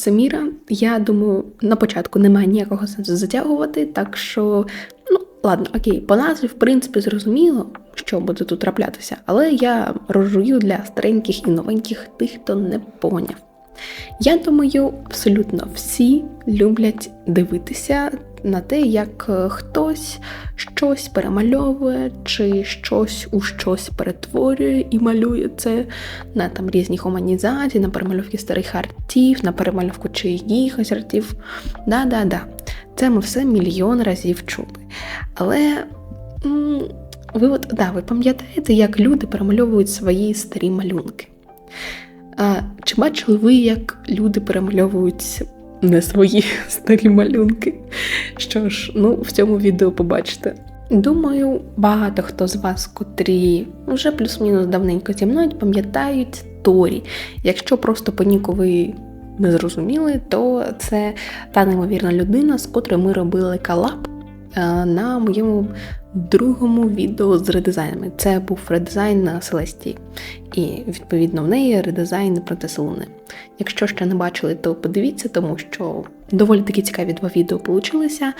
це Міра. Я думаю, на початку немає ніякого сенсу затягувати, так що, ну, ладно, окей, по назві, в принципі, зрозуміло, що буде тут траплятися, але я розжую для стареньких і новеньких тих, хто не поняв. Я думаю, абсолютно всі люблять дивитися на те, як е, хтось щось перемальовує, чи щось у щось перетворює і малює це на там різні гуманізації, на перемальовки старих артів, на перемальовку чиїхось артів. Да-да-да, це ми все мільйон разів чули. Але ви от да, ви пам'ятаєте, як люди перемальовують свої старі малюнки? А, Чи бачили ви, як люди перемальовують не свої старі малюнки? Що ж, ну в цьому відео побачите. Думаю, багато хто з вас, котрі вже плюс-мінус давненько зі мною, пам'ятають Торі. Якщо просто по ніку ви не зрозуміли, то це та неймовірна людина, з котрою ми робили колаб е, на моєму другому відео з редизайнами. Це був редизайн на Селестії. І відповідно в неї редизайн проти Луни. Якщо ще не бачили, то подивіться, тому що доволі такі цікаві два відео получилися.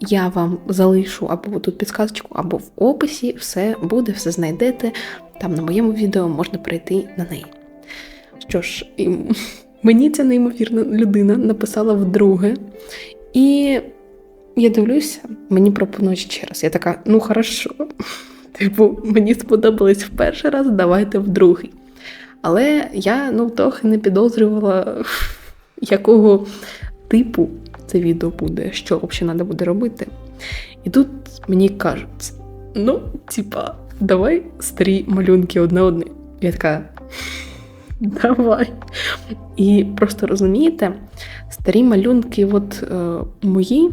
Я вам залишу або тут підсказочку, або в описі все буде, все знайдете. Там на моєму відео можна перейти на неї. Що ж, і мені ця неймовірна людина написала вдруге. І я дивлюся, мені пропонують ще раз. Я така, ну хорошо. Типу, мені сподобалось в перший раз, давайте в другий. Але я ну, трохи не підозрювала, якого типу це відео буде, що взагалі треба буде робити. І тут мені кажуть: ну, типа, давай старі малюнки одне одне. Я така. Давай. І просто розумієте, старі малюнки, от е, мої.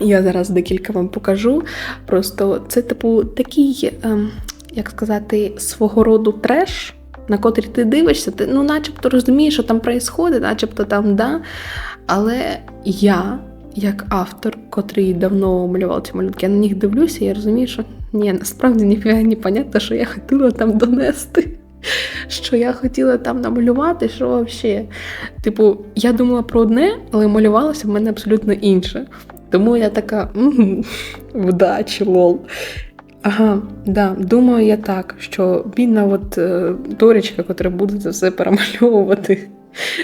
Я зараз декілька вам покажу. Просто це, типу, такий, ем, як сказати, свого роду треш, на котрий ти дивишся, ти ну, начебто розумієш, що там відбувається, начебто там, да. Але я, як автор, котрий давно малював ці малюнки, я на них дивлюся, я розумію, що ні, насправді ніфіга не понятно, що я хотіла там донести. Що я хотіла там намалювати, що взагалі. Типу, я думала про одне, але малювалося в мене абсолютно інше. Тому я така вдачі, лол. Ага, да, думаю я так, що бідна от е, котра буде це все перемальовувати.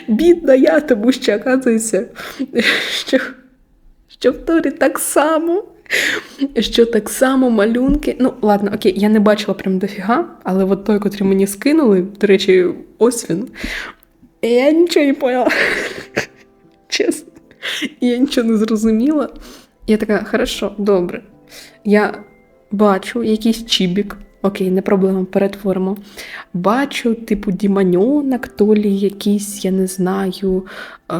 Бідна я, тому що, оказується, що, що в Торі так само. Що так само малюнки. Ну, ладно, окей, я не бачила прям дофіга, але от той, котрий мені скинули, до речі, ось він. Я нічого не поняла. Чесно. я нічого не зрозуміла. Я така, хорошо, добре. Я бачу якийсь чібік. Окей, не проблема, перетворимо. Бачу, типу, діманьонок, то лі якийсь, я не знаю, е,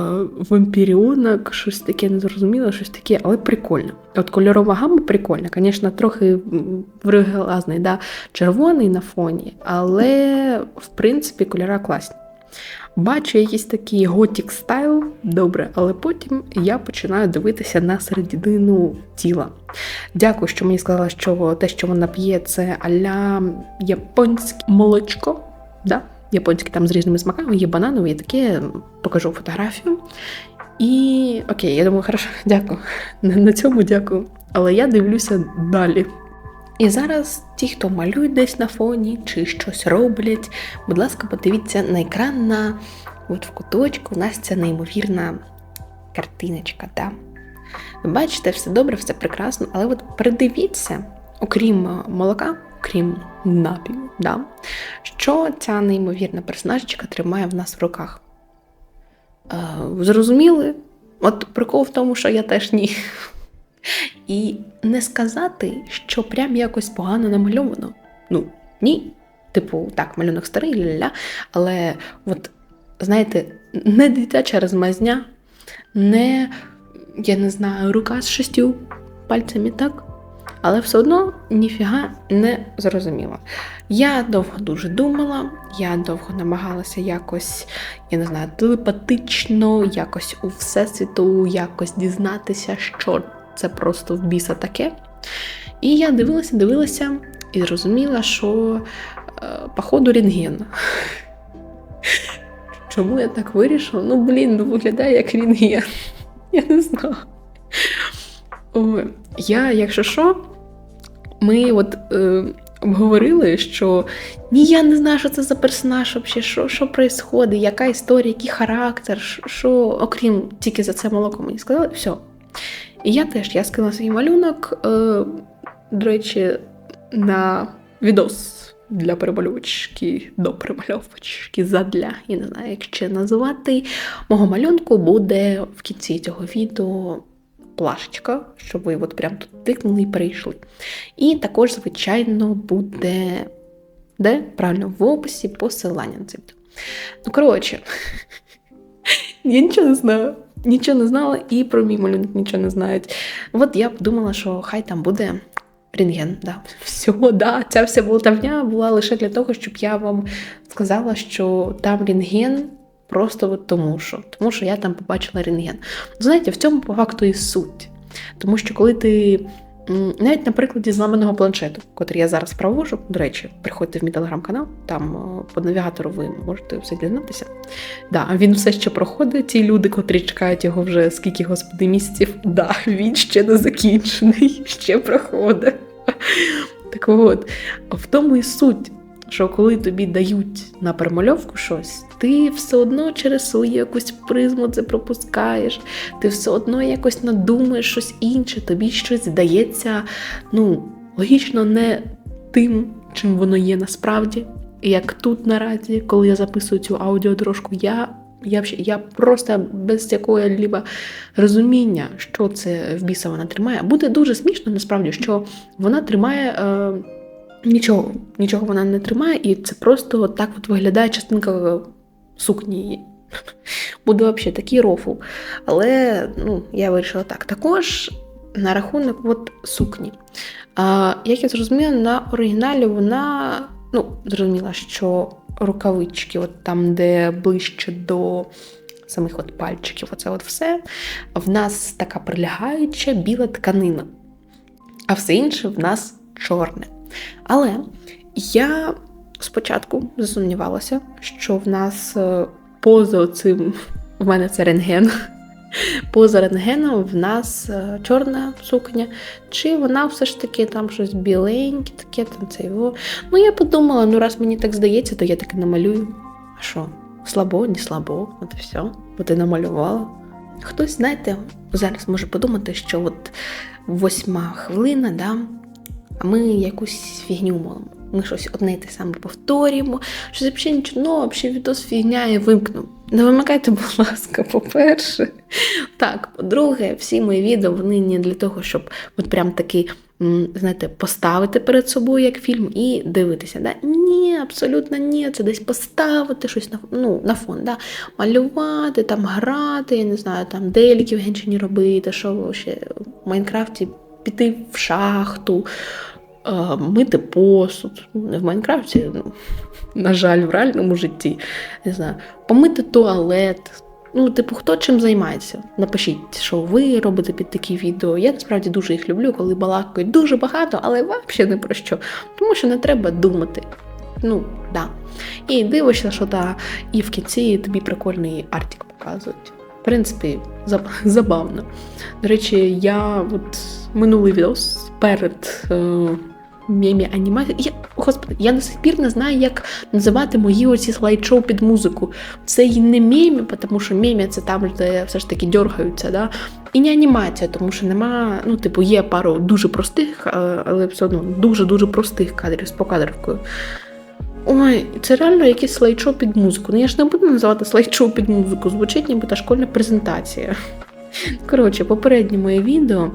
вампіріонок, щось таке незрозуміло, щось таке, але прикольно. От кольорова гама прикольна, звісно, трохи вриглазний, да? червоний на фоні, але в принципі кольора класні. Бачу якийсь такий готік стайл, добре, але потім я починаю дивитися на середину тіла. Дякую, що мені сказали, що те, що вона п'є, це аля японське молочко. Да? Японське там з різними смаками, є бананове, є таке, покажу фотографію. І окей, я думаю, хорошо, дякую. На цьому дякую. Але я дивлюся далі. І зараз ті, хто малюють десь на фоні чи щось роблять, будь ласка, подивіться на екран на от в куточку у нас ця неймовірна картиночка. Да? Ви бачите, все добре, все прекрасно, але от придивіться, окрім молока, окрім напію, да? що ця неймовірна персонажечка тримає в нас в руках. Е, Зрозуміли? От прикол в тому, що я теж ні. І не сказати, що прям якось погано намальовано. Ну, ні. Типу, так, малюнок старий, ля-ля, але от, знаєте, не дитяча розмазня, не, я не знаю, рука з шістю пальцями, так? Але все одно ніфіга не зрозуміла. Я довго дуже думала, я довго намагалася якось, я не знаю, телепатично, якось у всесвіту, якось дізнатися, що це просто в біса таке. І я дивилася, дивилася і зрозуміла, що, е, походу, рентген. чому я так вирішила? Ну, блін, ну виглядає як є. Я не знаю. Я, якщо що, ми от е, обговорили, що ні, я не знаю, що це за персонаж, вообще, що що происходить, яка історія, який характер, що, окрім тільки за це молоко мені сказали, все. І я теж я скинула свій малюнок, е, до речі, на відос для перемальовочки, до перемальовочки, задля, я не знаю, як ще називати. Мого малюнку буде в кінці цього відео плашечка, щоб ви от прям тут тикнули і перейшли. І також, звичайно, буде де? Правильно, в описі посилання на це. Ну, коротше, я нічого не знаю. Нічого не знала і про мій малюнок нічого не знають. От я подумала, що хай там буде рентген. Да. Всього, да. Ця вся болтавня була лише для того, щоб я вам сказала, що там рентген просто от тому що. Тому що я там побачила рентген. Знаєте, в цьому по факту і суть. Тому що коли ти. Навіть на прикладі зламаного планшету, котрий я зараз провожу, до речі, приходьте в мій телеграм-канал, там по навігатору ви можете все дізнатися. Да, Він все ще проходить. Ті люди, котрі чекають його вже скільки господи місяців, да, він ще не закінчений, ще проходить. Так от, в тому і суть, що коли тобі дають на перемальовку щось, ти все одно через свою якусь призму це пропускаєш, ти все одно якось надумаєш щось інше, тобі щось здається, ну, логічно, не тим, чим воно є насправді. І як тут наразі, коли я записую цю аудіодорожку, я я я просто без якого либо розуміння, що це в біса вона тримає. Буде дуже смішно, насправді, що вона тримає. Е, Нічого, нічого вона не тримає, і це просто так от виглядає частинка сукні. Буде взагалі такий рофл. Але ну, я вирішила так. Також на рахунок от сукні. А, Як я зрозуміла, на оригіналі вона ну, зрозуміла, що рукавички, от там, де ближче до самих от пальчиків, оце от все, в нас така прилягаюча біла тканина, а все інше в нас чорне. Але я спочатку засумнівалася, що в нас е, поза цим, в мене це рентген. Поза рентгеном в нас е, чорна сукня, чи вона все ж таки там щось біленьке, таке там це його. Ну, я подумала, ну раз мені так здається, то я таки намалюю. А що? Слабо, не слабо, от і все. Бо ти намалювала. Хтось, знаєте, зараз може подумати, що от восьма хвилина, да, а ми якусь фігню молимо. Ми щось одне й те саме повторюємо, що взагалі нічого, ну, взагалі відос фігня і вимкну. Не вимикайте, будь ласка, по-перше. Так, по-друге, всі мої відео вони не для того, щоб от прям таки, знаєте, поставити перед собою як фільм і дивитися. Да? Ні, абсолютно ні. Це десь поставити щось на ну, на фон, да? малювати, там грати, я не знаю, там деліки в генчині робити, що ще в Майнкрафті піти в шахту мити посуд. Не в Майнкрафті, ну, на жаль, в реальному житті. Не знаю, помити туалет. Ну, типу, хто чим займається? Напишіть, що ви робите під такі відео. Я насправді дуже їх люблю, коли балакають дуже багато, але взагалі не про що. Тому що не треба думати. Ну, да. І дивишся, що да, і в кінці тобі прикольний артик показують. В принципі, забавно. До речі, я от минулий відос перед. Е мемі анімації. Я, Господи, я до сих пір не знаю, як називати мої оці слайд-шоу під музику. Це і не мемі, тому що мемі це там, де все ж таки дергаються. Да? І не анімація, тому що нема, ну, типу, є пару дуже простих, але все одно дуже-дуже простих кадрів з покадровкою. Ой, це реально якесь слайд-шоу під музику. Ну я ж не буду називати слайд-шоу під музику, звучить ніби та школьна презентація. Коротше, попереднє моє відео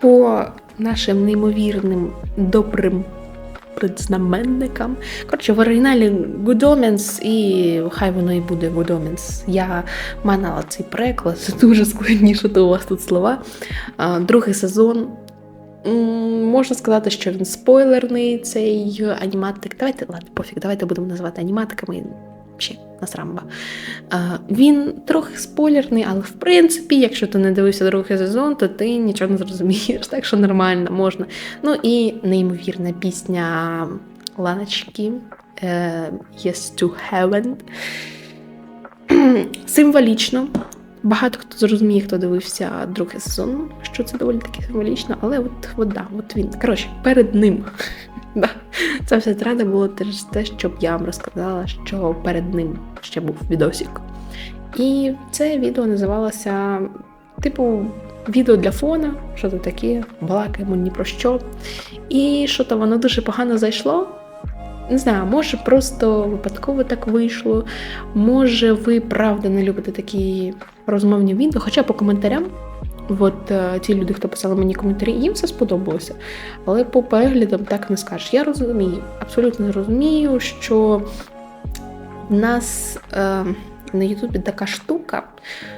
по нашим неймовірним добрим предзнаменникам. Коротше, в оригіналі Good Omens і хай воно і буде Good Omens. Я манала цей переклад, це дуже складніше, то у вас тут слова. Другий сезон. Можна сказати, що він спойлерний, цей аніматик. Давайте, ладно, пофіг, давайте будемо називати аніматиками ще насрамба. Він трохи спойлерний, але в принципі, якщо ти не дивився другий сезон, то ти нічого не зрозумієш, так що нормально можна. Ну і неймовірна пісня Ланочки е, Yes to Heaven. символічно. Багато хто зрозуміє, хто дивився другий сезон, що це доволі таки символічно, але от, от да, от він. Коротше, перед ним. да. Це все треба було теж те, щоб я вам розказала, що перед ним ще був відосик. І це відео називалося, типу, відео для фона, що то таке, балакаємо ні про що. І що то воно дуже погано зайшло. Не знаю, може просто випадково так вийшло. Може, ви правда не любите такі розмовні відео, хоча по коментарям. От е, ті люди, хто писали мені коментарі, їм все сподобалося. Але по переглядам так не скажеш. Я розумію, абсолютно розумію, що в нас е, на Ютубі така штука,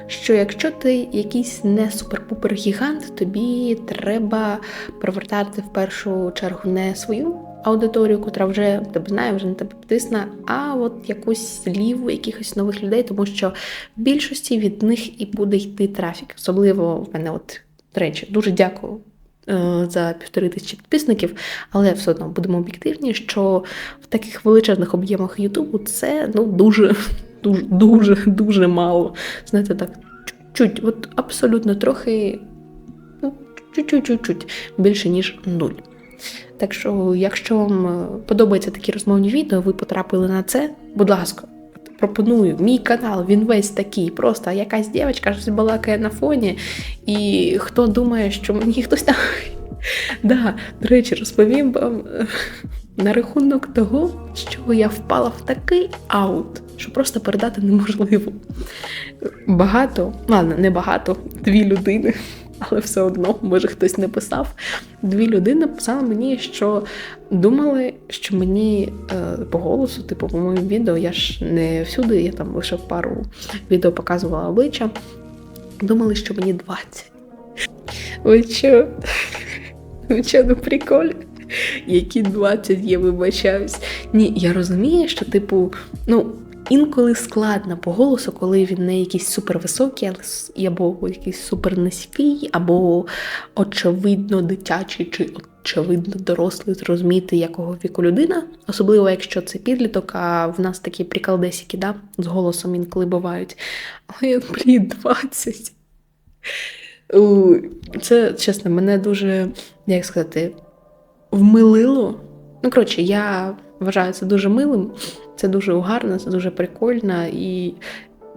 що якщо ти якийсь не супер-пупер гігант, тобі треба привертати в першу чергу не свою аудиторію, котра вже тебе знає, вже на тебе підписана, а от якусь ліву якихось нових людей, тому що в більшості від них і буде йти трафік. Особливо в мене, от, до речі, дуже дякую. е, За півтори тисячі підписників, але все одно будемо об'єктивні, що в таких величезних об'ємах Ютубу це ну дуже, дуже, дуже, дуже мало. Знаєте, так, чуть-чуть, от абсолютно трохи, ну, чуть-чуть, більше ніж нуль. Так що, якщо вам е, подобаються такі розмовні відео, ви потрапили на це, будь ласка, пропоную мій канал, він весь такий. Просто якась дівчинка щось балакає на фоні, і хто думає, що мені хтось там. Да, до речі, розповім вам е, на рахунок того, що я впала в такий аут, що просто передати неможливо. Багато, ладно, не багато, дві людини але все одно, може хтось не писав. Дві людини написали мені, що думали, що мені е, по голосу, типу, по моєму відео, я ж не всюди, я там лише пару відео показувала обличчя. Думали, що мені 20. Ви що? Ви що, ну приколі? Які 20 я вибачаюсь. Ні, я розумію, що, типу, ну. Інколи складно по голосу, коли він не якийсь супервисокий, або якийсь супернизький, або очевидно дитячий чи очевидно дорослий, зрозуміти, якого віку людина. Особливо, якщо це підліток, а в нас такі приколдесики, да, з голосом інколи бувають. Але я, блін, 20. Це, чесно, мене дуже, як сказати, вмилило. Ну, коротше, я вважаю це дуже милим. Це дуже гарно, це дуже прикольно. І,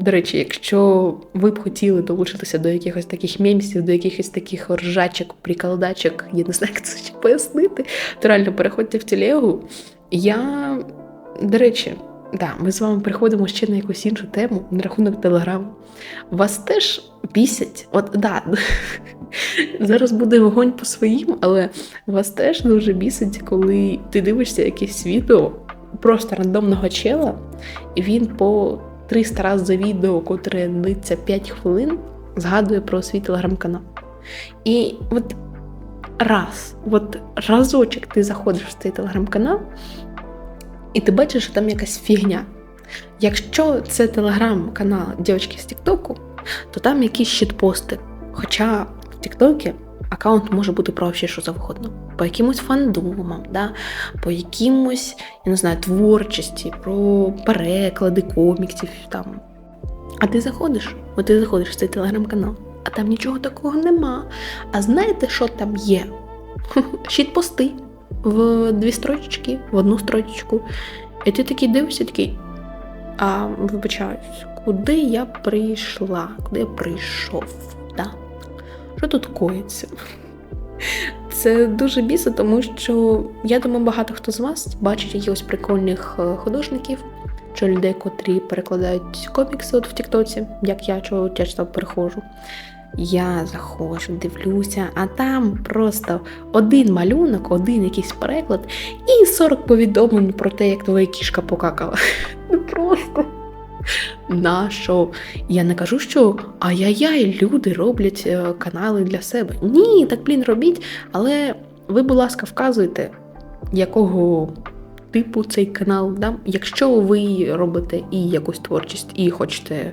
до речі, якщо ви б хотіли долучитися до якихось таких мемсів, до якихось таких ржачок, приколдачок, я не знаю, як це ще пояснити, то реально переходьте в телегу. Я, до речі, да, ми з вами приходимо ще на якусь іншу тему на рахунок телеграму. Вас теж бісять, от да, зараз буде вогонь по своїм, але вас теж дуже бісить, коли ти дивишся якесь відео просто рандомного чела, і він по 300 разів за відео, котре длиться 5 хвилин, згадує про свій телеграм-канал. І от раз, от разочок ти заходиш в цей телеграм-канал, і ти бачиш, що там якась фігня. Якщо це телеграм-канал дівчатки з Тіктоку, то там якісь щитпости. Хоча в Тіктокі аккаунт може бути про все, що завгодно. По якимось фандомам, да? по якимось, я не знаю, творчості, про переклади коміксів там. А ти заходиш, от ти заходиш в цей телеграм-канал, а там нічого такого нема. А знаєте, що там є? Щит-пости в дві строчечки, в одну строчечку. І ти такий дивишся, такий. А вибачаюсь, куди я прийшла, куди я прийшов? Да? Що тут коїться? Це дуже бісить, тому що я думаю, багато хто з вас бачить якихось прикольних е, художників чи людей, котрі перекладають комікси от в Тіктоці, як я чого часто перехожу. Я заходжу, дивлюся, а там просто один малюнок, один якийсь переклад і 40 повідомлень про те, як твоя кішка покакала. Ну просто. На що? Я не кажу, що ай-яй-яй, люди роблять е, канали для себе. Ні, так блін, робіть. Але ви, будь ласка, вказуйте, якого типу цей канал. Да? Якщо ви робите і якусь творчість, і хочете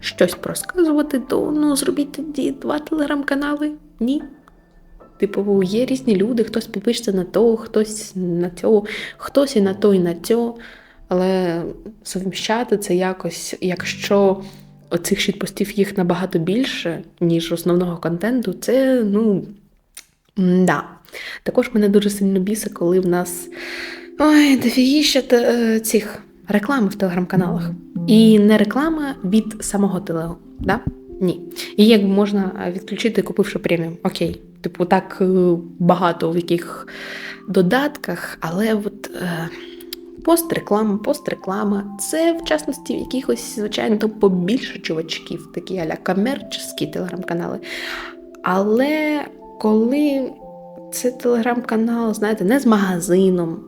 щось розказувати, то ну, зробіть тоді два телеграм-канали. Ні. Типу, є різні люди, хтось підпишеться на то, хтось на цього, хтось і на то, і на цього. Але совміщати це якось, якщо оцих щитпостів їх набагато більше, ніж основного контенту, це ну. Да. Також мене дуже сильно бісить, коли в нас ой, дофігіща е, цих реклами в телеграм-каналах. І не реклама від самого телегу. Да? Ні. І як можна відключити, купивши преміум. Окей. Типу, так е, багато в яких додатках, але от. Е, Пост-реклама, пост-реклама. Це, в частності, якихось, звичайно, побільше чувачків, такі аля комерчеські телеграм-канали. Але коли це телеграм-канал, знаєте, не з магазином,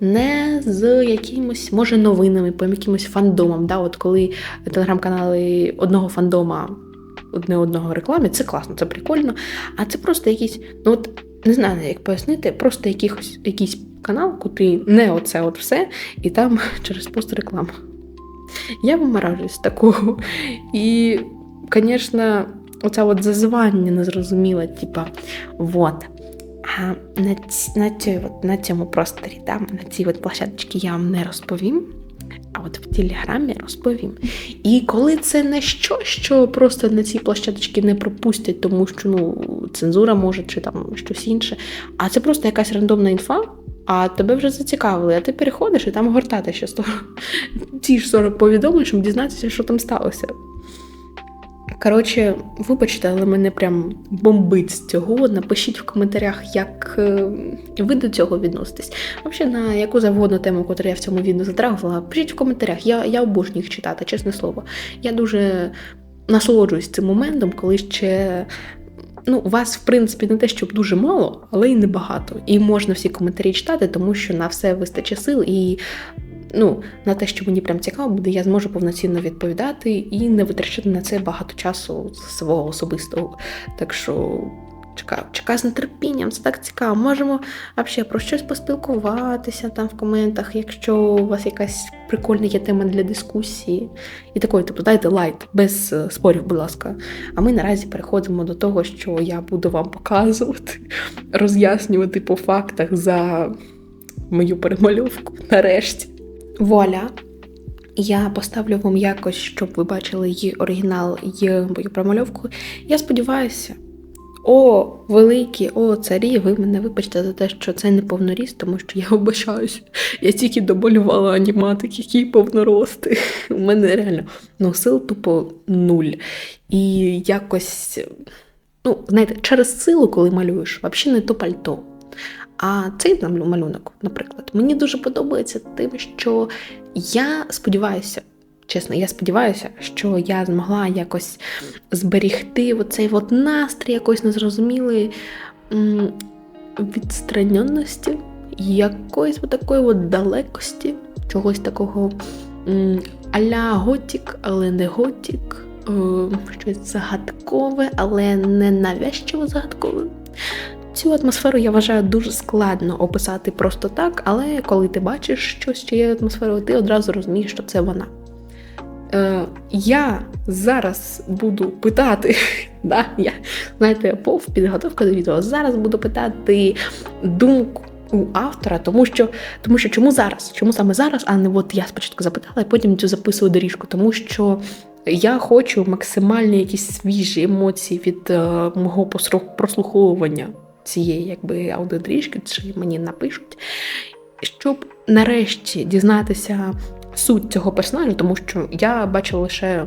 не з якимось, може, новинами, по якимось фандомам. Да? От коли телеграм-канали одного фандома одне одного рекламі, це класно, це прикольно. А це просто якийсь, ну от не знаю, як пояснити, просто якихось, якийсь канал, котрий не оце от все, і там через пост реклама. Я вимаражуюсь такого. І, звісно, оце от зазвання незрозуміле, типа, вот. А на на, цій, от, на цьому просторі, да, на цій от площадочці я вам не розповім. А от в телеграмі розповім. І коли це не що, що просто на цій площадочці не пропустять, тому що ну, цензура може чи там щось інше, а це просто якась рандомна інфа, а тебе вже зацікавили, а ти переходиш і там гортати ще 100, ті ж 40 повідомлень, щоб дізнатися, що там сталося. Коротше, вибачте, але мене прям бомбить з цього. Напишіть в коментарях, як е, ви до цього відноситесь. Взагалі, на яку завгодну тему, яку я в цьому відео затрагувала, пишіть в коментарях. Я я обожнюю їх читати, чесне слово. Я дуже насолоджуюсь цим моментом, коли ще. Ну, вас, в принципі, не те, щоб дуже мало, але й небагато. І можна всі коментарі читати, тому що на все вистачить сил, і ну, на те, що мені прям цікаво буде, я зможу повноцінно відповідати і не витрачати на це багато часу свого особистого. Так що чекаю, чекаю з нетерпінням, це так цікаво. Можемо взагалі про щось поспілкуватися там в коментах, якщо у вас якась прикольна є тема для дискусії. І такої, типу, дайте лайт, без е, спорів, будь ласка. А ми наразі переходимо до того, що я буду вам показувати, роз'яснювати по фактах за мою перемальовку нарешті. Вуаля! Я поставлю вам якось, щоб ви бачили її оригінал і мою промальовку. Я сподіваюся, о, великі, о, царі, ви мене вибачте за те, що це не повноріст, тому що я обачаюся. Я тільки доболювала аніматик, які повнорости. У мене реально ну, сил тупо нуль. І якось, ну, знаєте, через силу, коли малюєш, взагалі не то пальто. А цей малюнок, наприклад, мені дуже подобається тим, що я сподіваюся, чесно, я сподіваюся, що я змогла якось зберігти оцей от настрій якоїсь незрозумілої відстраненості, якоїсь такої от далекості, чогось такого аля готік, але не готік, е, щось загадкове, але не навязчиво загадкове. Цю атмосферу я вважаю дуже складно описати просто так, але коли ти бачиш щось цією атмосферою, ти одразу розумієш, що це вона. Е, Я зараз буду питати, да, я, знаєте, пов підготовка до відео. Зараз буду питати думку у автора, тому що тому що чому зараз? Чому саме зараз? А не от я спочатку запитала, і потім цю записую доріжку, тому що. Я хочу максимальні якісь свіжі емоції від е, мого прослуховування цієї якби аудиодріжки, чи мені напишуть, щоб нарешті дізнатися суть цього персонажа, тому що я бачила лише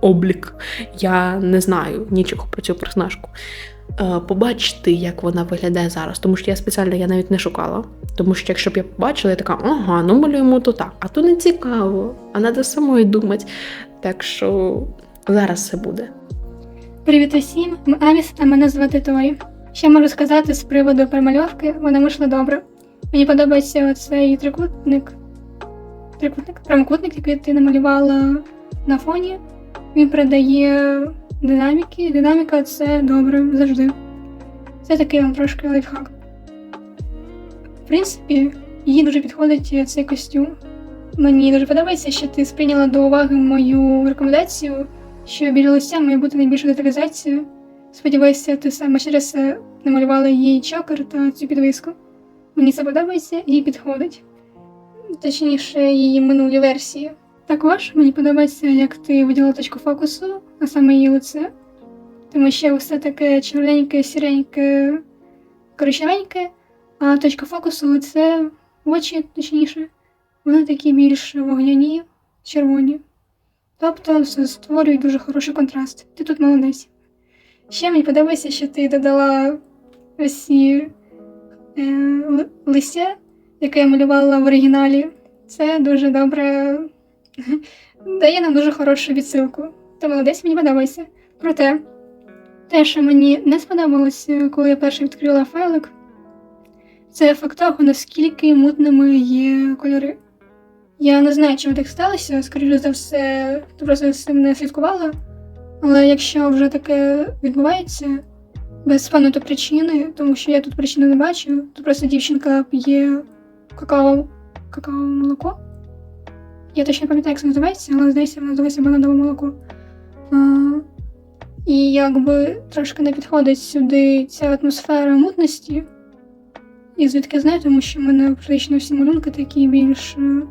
облік, я не знаю нічого про цю персонажку. Е, побачити, як вона виглядає зараз, тому що я спеціально я навіть не шукала. Тому що якщо б я побачила, я така, ага, ну малюємо то так, а то не цікаво, а треба самою думати. Так що зараз все буде. Привіт усім, ми Аміс, а мене звати Торі. Що можу сказати з приводу промальовки, вона вийшла добре. Мені подобається цей трикутник, трикутник, прямокутник, який ти намалювала на фоні. Він передає динаміки. Динаміка це добре завжди. Це такий вам трошки лайфхак. В принципі, їй дуже підходить цей костюм. Мені дуже подобається, що ти сприйняла до уваги мою рекомендацію, що біля листя має бути найбільша деталізація. Сподіваюся, ти саме через це намалювала її чокер та цю підвиску. Мені це подобається і підходить. Точніше, її минулі версії. Також мені подобається, як ти виділила точку фокусу, а саме її лице. Тому що все таке червоненьке, сіреньке, коричневеньке, а точка фокусу лице, очі, точніше, вони такі більш вогняні, червоні. Тобто це створює дуже хороший контраст. Ти тут молодець. Ще мені подобається, що ти додала ось ці е, листя, яке я малювала в оригіналі. Це дуже добре дає нам дуже хорошу відсилку. Ти молодець, мені подобається. Проте, те, що мені не сподобалося, коли я перше відкрила файлик, це факт того, наскільки мутними є кольори. Я не знаю, чому так сталося, скоріше за все, просто з цим не слідкувала. Але якщо вже таке відбувається без певної то причини, тому що я тут причини не бачу, то просто дівчинка п'є какао, какао молоко. Я точно не пам'ятаю, як це називається, але здається, воно називається бананове молоко. А, і якби трошки не підходить сюди ця атмосфера мутності. І звідки знаю, тому що в мене практично всі малюнки такі більш е,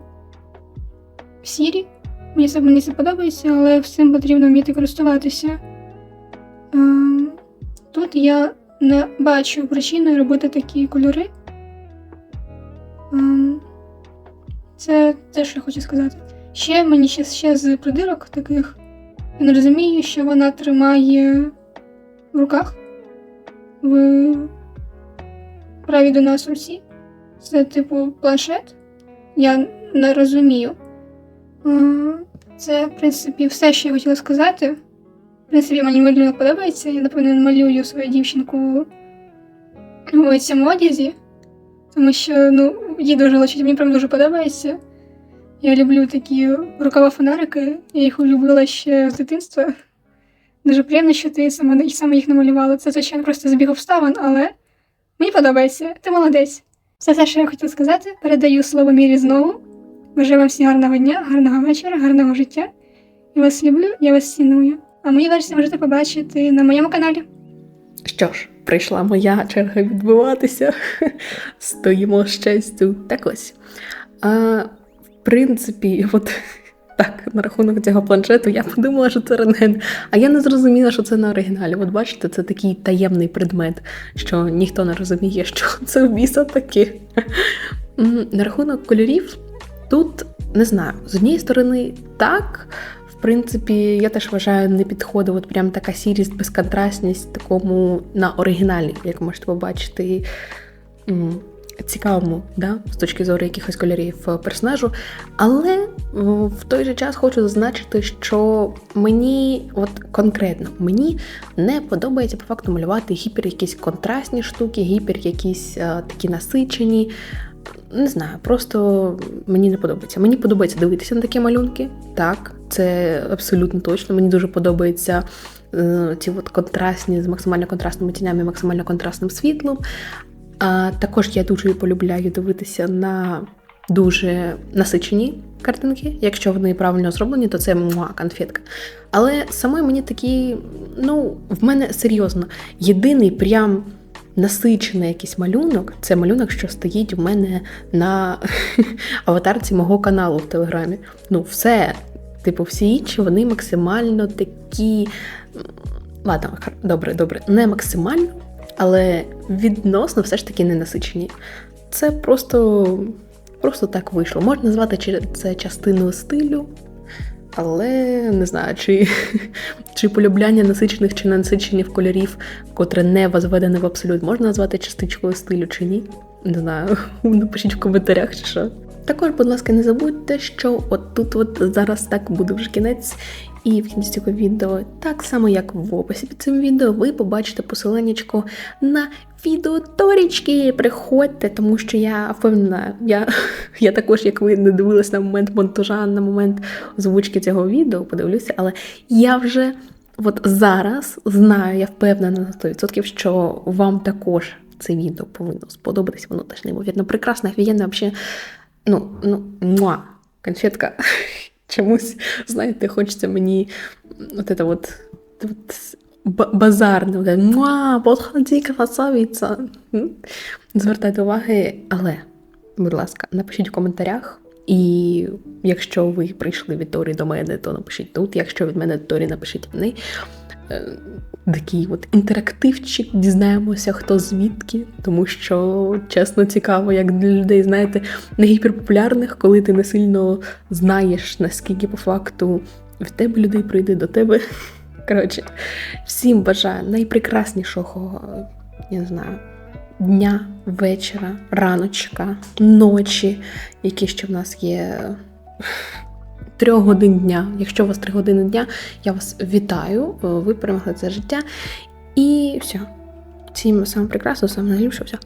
сірі. Мені це, мені це подобається, але всім потрібно вміти користуватися. Ем, Тут я не бачу причини робити такі кольори. Це те, що я хочу сказати. Ще мені ще, ще з придирок таких. Я не розумію, що вона тримає в руках в правій до нас руці. Це типу планшет. Я не розумію. Це, в принципі, все, що я хотіла сказати. В принципі, мені малюнок подобається. Я, напевно, малюю свою дівчинку у цьому одязі, тому що ну, їй дуже лечить, мені прям дуже подобається. Я люблю такі рукава фонарики, я їх улюбила ще з дитинства. Дуже приємно, що ти саме, саме їх намалювала. Це, звичайно, просто збіг обставин, але мені подобається. Ти молодець. Все, що я хотіла сказати. Передаю слово Мірі знову. Бажаю вам всім гарного дня, гарного вечора, гарного життя. Я вас люблю, я вас ціную. А мої версії можете побачити на моєму каналі. Що ж, прийшла моя черга відбуватися. Стоїмо з честю. Так ось. А, в принципі, от так, на рахунок цього планшету я подумала, що це рентген. А я не зрозуміла, що це на оригіналі. От бачите, це такий таємний предмет, що ніхто не розуміє, що це в біса таке. На рахунок кольорів, тут не знаю, з однієї сторони, так. Принципі, я теж вважаю, не підходить от прям така сірість, безконтрастність такому на оригіналі, як можете побачити, цікавому, да, з точки зору якихось кольорів е, персонажу. Але в той же час хочу зазначити, що мені, от конкретно, мені не подобається по факту малювати гіпер якісь контрастні штуки, гіпер якісь е, такі насичені. Не знаю, просто мені не подобається. Мені подобається дивитися на такі малюнки. Так, це абсолютно точно. Мені дуже подобається е, ці от контрастні з максимально контрастними тінями, максимально контрастним світлом. А також я дуже полюбляю дивитися на дуже насичені картинки. Якщо вони правильно зроблені, то це муа конфетка. Але саме мені такі, ну, в мене серйозно, єдиний прям насичений якийсь малюнок це малюнок, що стоїть у мене на аватарці мого каналу в Телеграмі. Ну, все. Типу, всі інші вони максимально такі. Ладно, добре, добре, не максимально, але відносно все ж таки не насичені. Це просто, просто так вийшло. Можна назвати це частиною стилю, але не знаю, чи, чи полюбляння насичених чи ненасичених кольорів, котре не возведене в абсолют, можна назвати частичкою стилю чи ні. Не знаю, напишіть в коментарях чи що. Також, будь ласка, не забудьте, що от тут от зараз так буде вже кінець, і в кінці цього відео, так само як в описі під цим відео, ви побачите посиланнячко на відео Торічки. Приходьте, тому що я впевнена, я, я також, як ви не дивились на момент монтажа, на момент озвучки цього відео, подивлюся, але я вже от зараз знаю, я впевнена на 100%, що вам також це відео повинно сподобатись. Воно теж неймовірно прекрасне, офігенне, взагалі. Ну, ну, муа, конфетка. Чомусь, знаєте, хочеться мені от це от, от базарне, от, муа, подходи, красавиця. М? Звертайте уваги, але, будь ласка, напишіть в коментарях, І якщо ви прийшли від Торі до мене, то напишіть тут. Якщо від мене до Торі, напишіть вони. Е, Такий от інтерактивчик, дізнаємося, хто звідки, тому що чесно цікаво, як для людей, знаєте, не гіперпопулярних, коли ти не сильно знаєш, наскільки по факту в тебе людей прийде до тебе. Коротше, всім бажаю найпрекраснішого, я не знаю, дня, вечора, раночка, ночі, які ще в нас є. Трьох годин дня. Якщо у вас три години дня, я вас вітаю. Ви перемогли це життя. І все. Всім саме прекрасного, саме найліпшого. Все.